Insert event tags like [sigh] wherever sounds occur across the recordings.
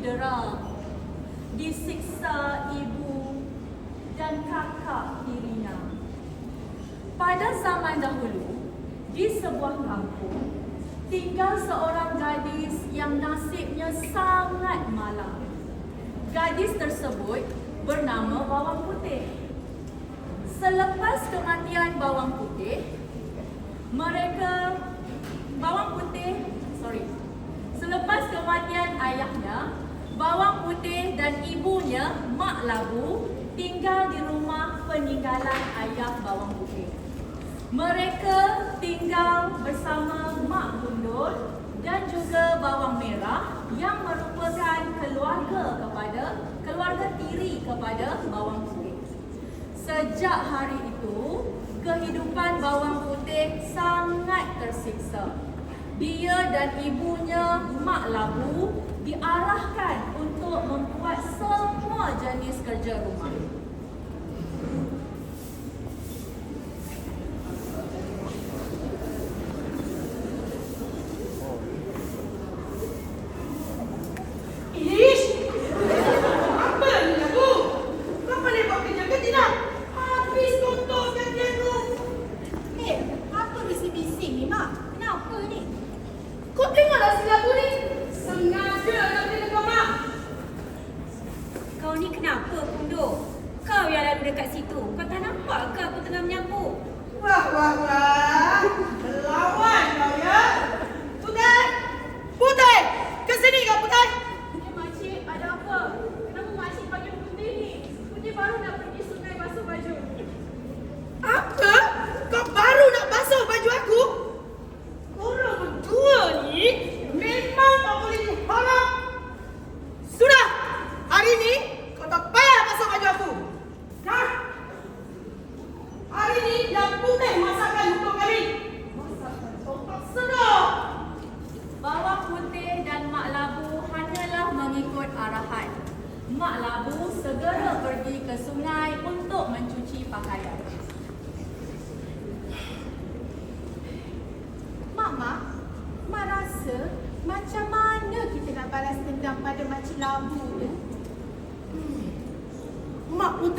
didera, disiksa ibu dan kakak tirinya. Pada zaman dahulu, di sebuah kampung, tinggal seorang gadis yang nasibnya sangat malang. Gadis tersebut bernama Bawang Putih. Selepas kematian Bawang Putih, mereka Bawang Putih, sorry. Selepas kematian ayahnya, Bawang Putih dan ibunya, Mak Labu, tinggal di rumah peninggalan ayah Bawang Putih. Mereka tinggal bersama Mak Gundul dan juga Bawang Merah yang merupakan keluarga kepada keluarga tiri kepada Bawang Putih. Sejak hari itu, kehidupan Bawang Putih sangat tersiksa. Dia dan ibunya, Mak Labu, diarahkan untuk membuat semua jenis kerja rumah. Ish! Apa ni aku? Kenapa ni buat kerja ke tidak? Habis kotor kaki aku. Eh, apa bising-bising ni, Mak? Kenapa ni? Kau tengoklah si lagu ni. Sengaja nak kena kau mak. Kau ni kenapa, Kundo? Kau yang lalu dekat situ. Kau tak nampak ke aku tengah menyapu? Wah, wah, wah. Melawan kau ya. Putih! Putih! Ke sini kau Putih! Eh, makcik, ada apa? Kenapa makcik panggil Putih ni? Putih baru nak pergi sungai basuh baju. Apa? Kau baru nak basuh baju aku? Korang berdua ni memang tak boleh diharap. Sudah! Hari ni kau tak payah basuh baju aku. Nah! Hari ni yang putih masakan untuk kami. Masakan otak sedap. Bawang Putih dan Mak Labu hanyalah mengikut arahan. Mak Labu segera pergi ke sungai untuk mencuci pakaian. Mama, Mak rasa macam mana kita nak balas dendam pada makcik labu tu?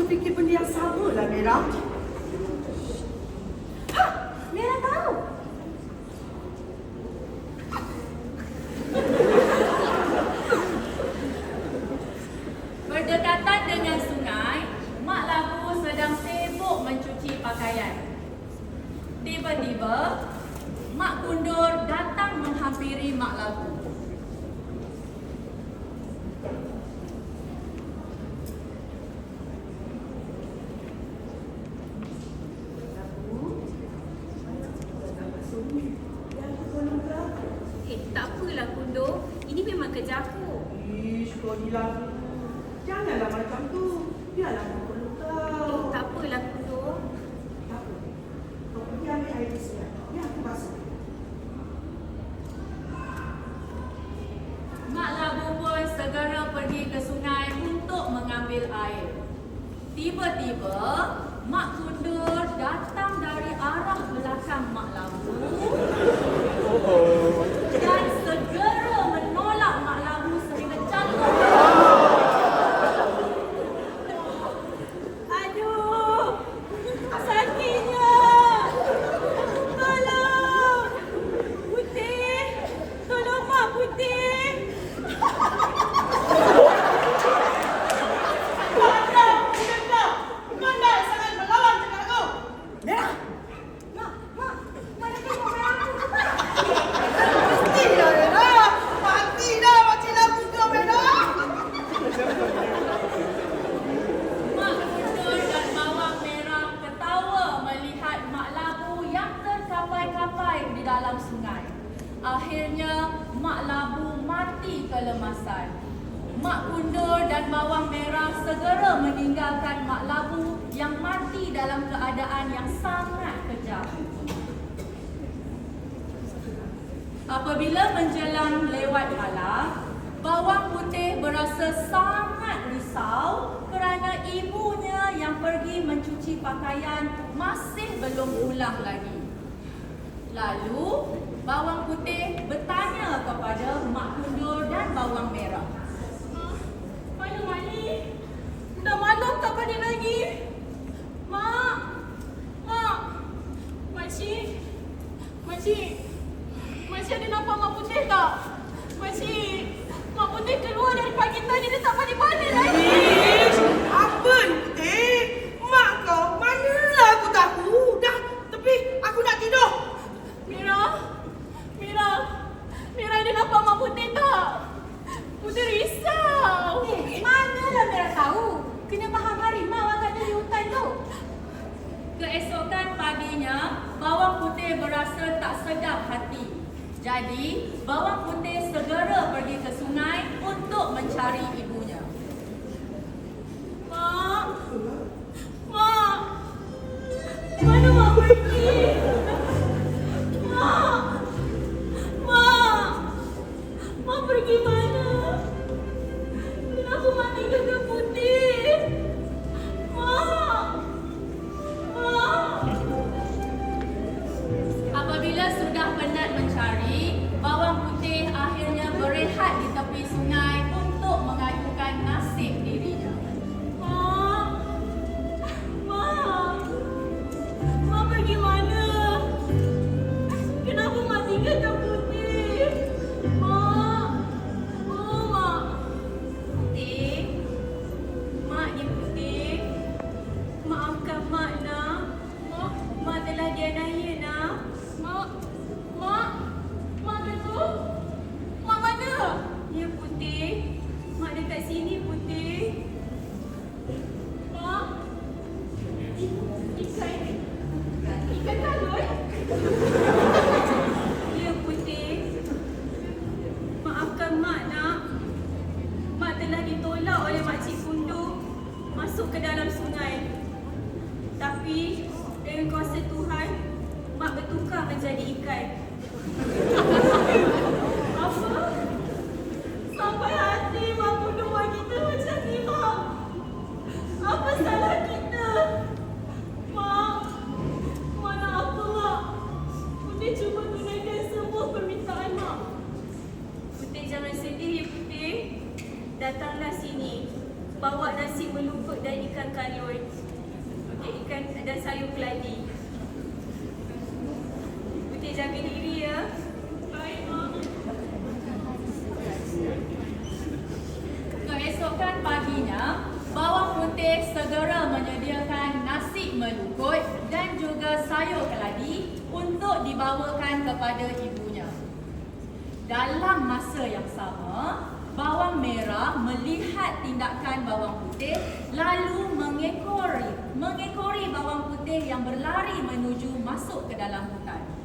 Pun terfikir benda yang sama lah Merah. Ha! Merah tahu. Berdekatan dengan sungai, Mak Labu sedang sibuk mencuci pakaian. Tiba-tiba, Mak Kundur datang menghampiri Mak Labu. Eh, tak apalah, Kundo. Ini memang kerja aku. Ish, kau ni lagu. Janganlah macam tu. Biarlah kau perlu Eh, tahu. tak apalah, Kundo. Tak apa. Kau pergi ambil air di sini. Biar aku basuh. Mak Labu pun segera pergi ke sungai untuk mengambil air. Tiba-tiba, Mak Kundur datang dari arah belakang Mak Labu dan segera menolak Mak Labu sehingga jatuh. Aduh! Sakitnya! Tolong! Putih! Tolong Mak Putih! Mana? Bukankah? Mana sangat melawan dengan aku? Merah! Mak! Mak! Mana tengok merah aku? Mesti dah Merah! Mati dah makcik lagu kau Merah! Mak Kundur dan Bawang Merah ketawa melihat Mak Labu yang terkapai-kapai di dalam sungai. Akhirnya, Mak Labu mati kelemasan. Mak Kundur dan Bawang Merah segera meninggalkan Mak Labu yang mati dalam keadaan yang sangat kejam. Apabila menjelang lewat malam, Bawang Putih berasa sangat risau kerana ibunya yang pergi mencuci pakaian masih belum pulang lagi. Lalu, Bawang Putih bertanya kepada mak kundur dan bawang merah. Mana Mali? Dah malam tak balik lagi? Mak! Mak! Makcik! Makcik! Makcik ada nampak mak putih tak? Makcik! Mak putih keluar dari pagi tadi dia tak balik-balik lagi? 观众，我回去。masuk ke dalam hutan.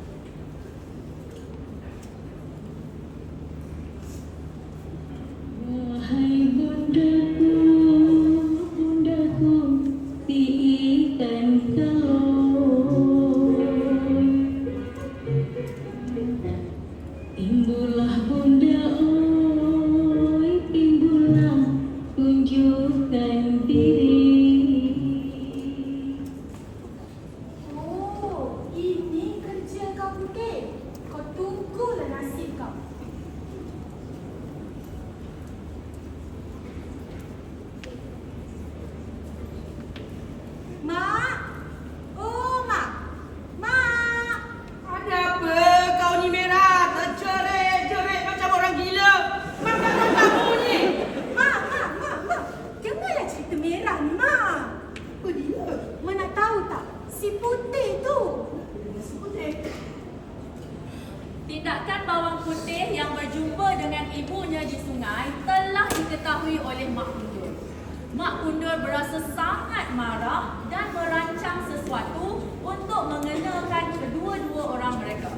Tindakan bawang putih yang berjumpa dengan ibunya di sungai telah diketahui oleh Mak Undur. Mak Undur berasa sangat marah dan merancang sesuatu untuk mengenakan kedua-dua orang mereka.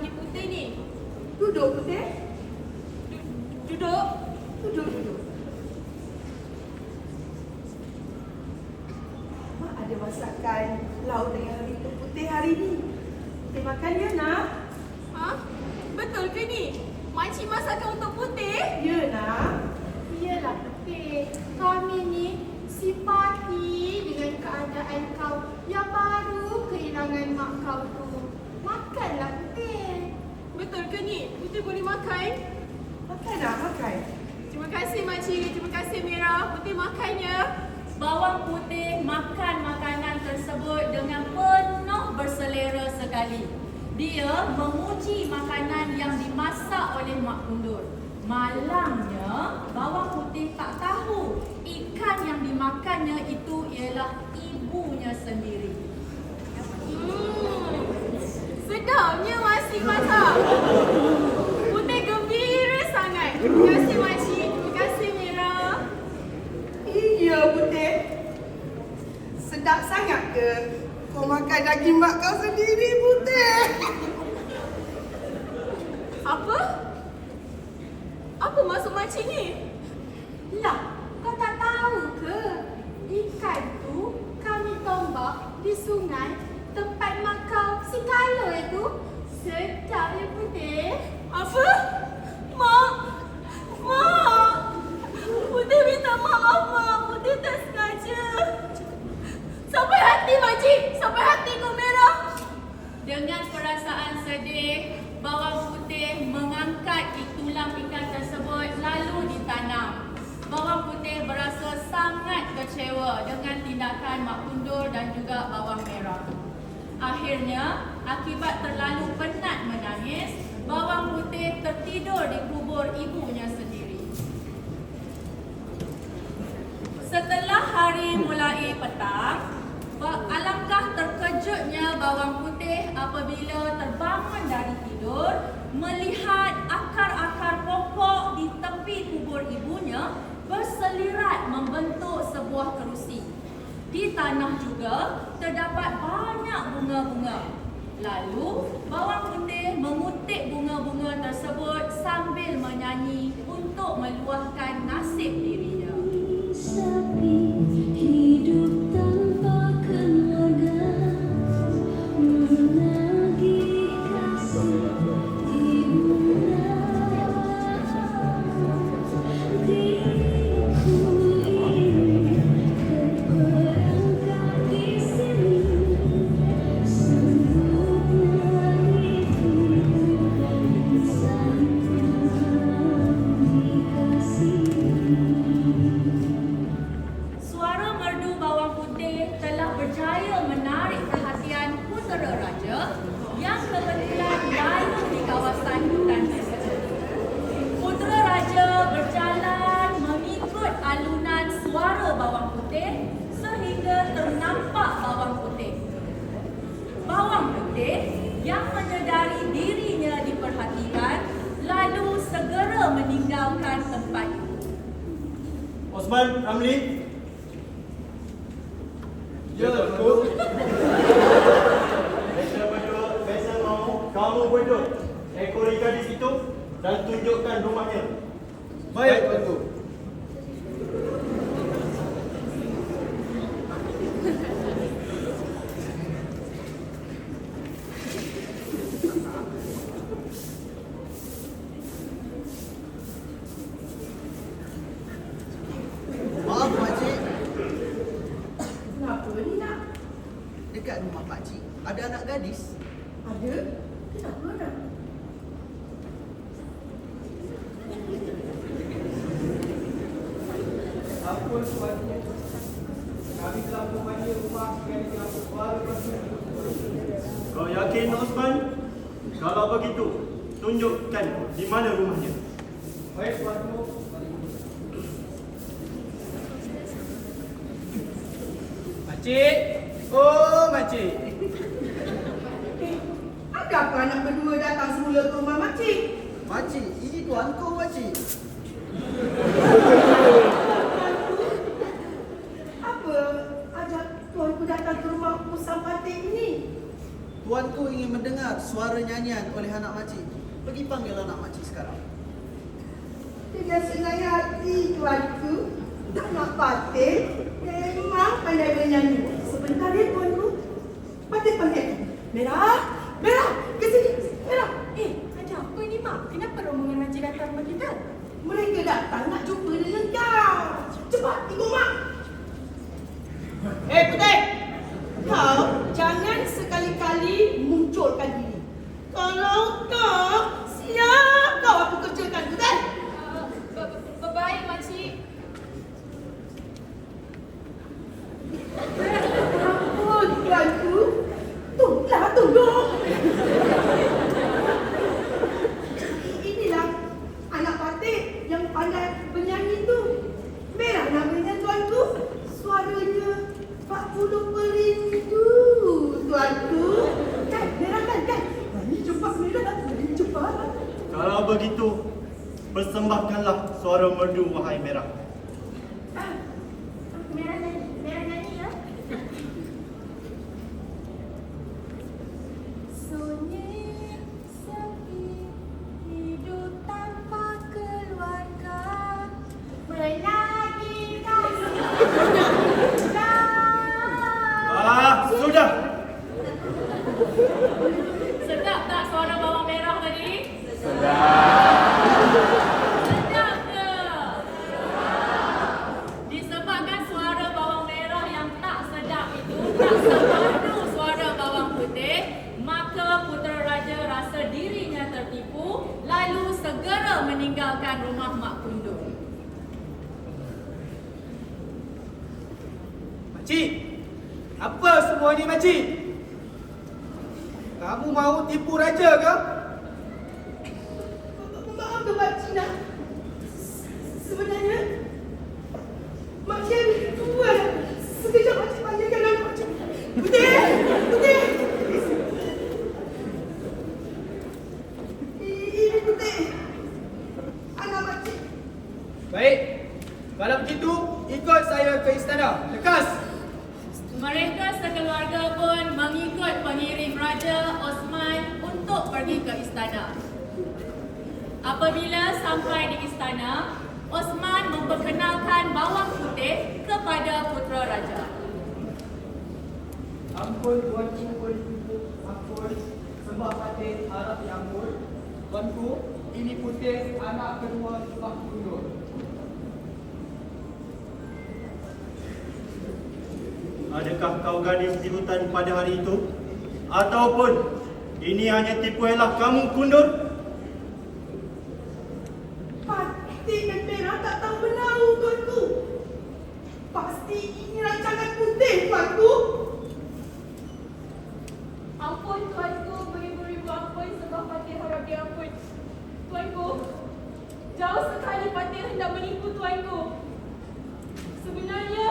Ni? Duduk putih. Duduk. Duduk, duduk. Mak ada masakan lauk dengan hari putih hari ni. Putih makan ya nak? Ha? Betul ke ni? Makcik masakkan untuk putih? Ya nak. Iyalah putih. Kami ni simpati dengan keadaan kau yang baru kehilangan mak kau tu. Makanlah putih. Betul ke ni? Putih boleh makan? Makan nak makan. Terima kasih makcik. Terima kasih Mira. Putih makannya. Bawang putih makan makanan tersebut dengan penuh berselera sekali. Dia memuji makanan yang dimasak oleh Mak Kundur. Malangnya, bawang putih tak tahu ikan yang dimakannya itu ialah ibunya sendiri. Hmm, sedapnya masih masak. Putih gembira sangat. Terima kasih makcik. Terima kasih Mira. Iya putih. Sedap sangat ke? Kau makan daging mak kau sendiri putih. Apa? Apa maksud makcik ni? Lah, kau tak tahu ke? Ikan tu kami tombak di sungai tempat mak kau si Kala itu. Sedap ya putih. Apa? Mak! Mak! Putih minta maaf, Mak. Putih tak sengaja. Sampai hati, makcik. Sampai hati kau merah. Dengan perasaan sedih, bawang putih mengangkat tulang ikan tersebut lalu ditanam. Bawang putih berasa sangat kecewa dengan tindakan Mak Kundur dan juga bawang merah. Akhirnya, akibat terlalu penat menangis, bawang putih tertidur di kubur ibunya sendiri. Setelah hari mulai petang, alangkah terkejutnya bawang putih apabila terbangun dari tidur melihat akar-akar pokok di tepi kubur ibunya berselirat membentuk sebuah kerusi. Di tanah juga terdapat banyak bunga-bunga. Lalu, bawang putih mengutip bunga-bunga tersebut sambil menyanyi untuk meluahkan nasib dirinya. Tunjukkan rumahnya. Baik, Tuanku. Maaf makcik, Kenapa ni nak? dekat rumah makcik ada anak gadis. Ada? Kenapa nak? Apa sebabnya? Kami telah memanggil rumah gadis yang baru Kau yakin Osman? Kalau begitu, tunjukkan di mana rumahnya. Baik, Tuanku. Makcik. Oh, makcik. Eh, ada apa anak berdua datang semula ke rumah makcik? Makcik, ini tuanku makcik. [laughs] Apa ajak tuanku datang ke rumah Pusam Patik ni? Tuanku ingin mendengar suara nyanyian oleh anak makcik. Pergi panggil anak makcik sekarang. Dengan senang hati tuanku, anak Patih memang pandai bernyanyi. Sebentar ya tuanku. Patih panggil. Merah, merah, ke sini, merah. Eh, ada apa ni mak? Kenapa rombongan raja datang rumah kita? Mereka datang nak jumpa dengan kau. Cepat ikut mak. Eh Putih, kau jangan sekali-kali munculkan diri. Kalau tak, siap kau aku kerjakan Putih. Uh, baik, makcik. Ampun tuanku. Tunggulah, tunggu. Inilah anak patik yang pandai bernyanyi tu. Merah namanya tuanku. Suaranya Pak Puluh Perindu tuanku. Kan, merah kan, kan? Mari cepat merah, mari cepat. Kalau begitu, persembahkanlah suara merdu wahai merah. Raja rasa dirinya tertipu lalu segera meninggalkan rumah Mak Kundur. Makcik, apa semua ni makcik? Kamu mau tipu raja ke? Maaf tu Mak Cina. Sebenarnya Mak Cina tua. Sekejap Mak Cina panggilkan nama Mak Cina. Putih! Putih! I- Ini Putih. Anak Mak Cina. Baik. Kalau begitu, ikut saya ke istana. Lekas. Mereka sekeluarga pun mengikut pengiring Raja Osman untuk pergi ke istana. Apabila sampai di istana, Osman memperkenalkan bawang putih kepada putera raja. Ampun tuanku penipu. Ampun. Sembah patih harap diampun. Tuanku, ini putih anak kedua Pak Kundur. Adakah kau gadis di hutan pada hari itu? Ataupun ini hanya tipu elak kamu kundur? Pati dan merah tak tahu menau tuanku. Pasti ini rancangan putih tuanku. Ampun tuanku, beribu-ribu ampun sebab Fatih harap diampun. Tuanku, jauh sekali Fatih hendak menipu tuanku. Sebenarnya,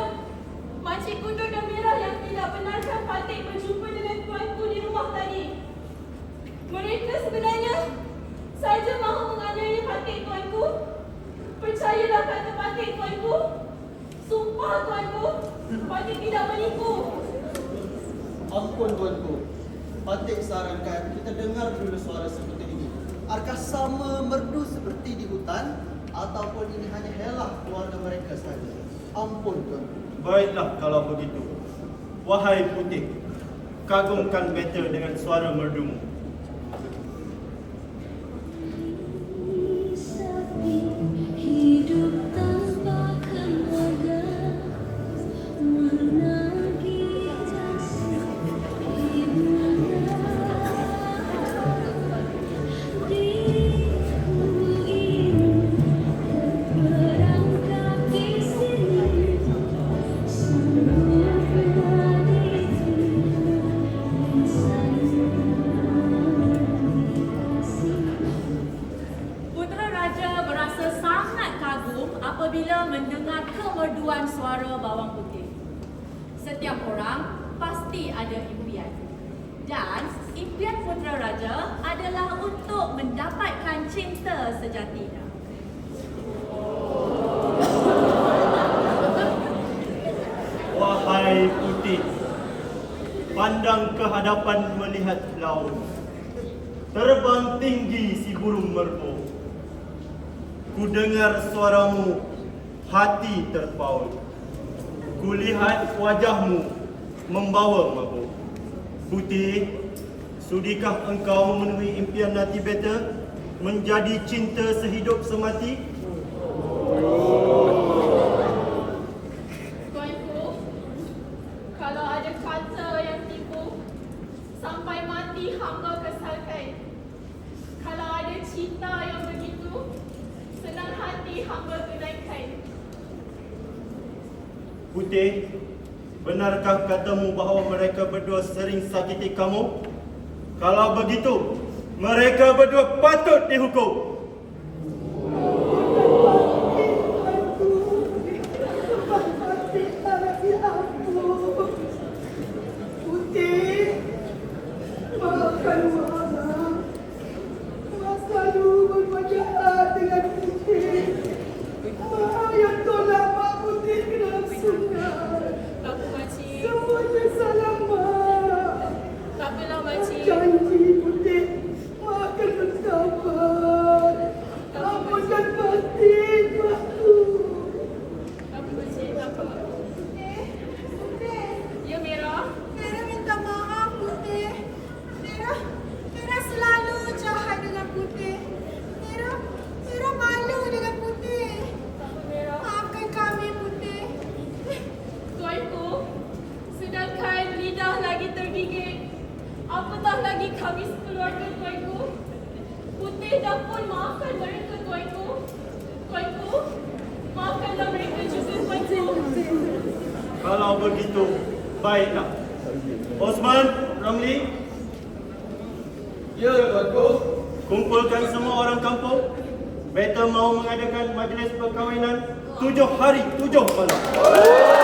Makcik Kundur dan Merah yang tidak benarkan Fatih berjumpa dengan tuanku di rumah tadi. Mereka sebenarnya saja mahu menganiaya Fatih tuanku. Percayalah kata Fatih tuanku. Sumpah tuanku, Fatih tidak menipu. Ampun tuanku. Patik sarankan kita dengar dulu suara seperti ini. Adakah sama merdu seperti di hutan ataupun ini hanya helah keluarga mereka saja? Ampun tuanku. Baiklah kalau begitu. Wahai putih, kagumkan better dengan suara merdumu. Sejatinya. Wahai putih, pandang ke hadapan melihat laut. Terbang tinggi si burung merpuk. Ku dengar suaramu, hati terpaut. Kulihat wajahmu membawa mabuk. Putih, sudikah engkau memenuhi impian nanti beta menjadi cinta sehidup semati? Tuanku, kalau ada kata yang tipu, sampai mati hamba kesalkan. Kalau ada cinta yang begitu, senang hati hamba tunaikan. Putih, benarkah katamu bahawa mereka berdua sering sakiti kamu? Kalau begitu, mereka berdua patut dihukum. Putih, maafkan Wahana. Mak selalu berbuat jahat dengan Putih. Mak yang tolak Mak Putih ke dalam sungai. Apa makcik? Semuanya salah Mak. Tak apalah makcik. Janji Putih, Mak akan bersabar. Ampunkan batin Makku. Apa makcik? Apa? Putih, Putih. Ya Merah? Mira minta maaf Putih. Mira, Mira selalu jahat dengan Putih. Mira, Mira malu dengan Putih. Apa Merah? Maafkan kami Putih. Tuanku, sedangkan lidah lagi tergigit, apatah lagi kami sekeluarga tuanku. Putih dah pun maafkan mereka tuanku. Tuanku, maafkanlah mereka juga tuanku. Kalau begitu, baiklah. Osman, Ramli, Ya, tuanku. kumpulkan semua orang kampung. Beta mau mengadakan majlis perkahwinan tujuh hari tujuh malam.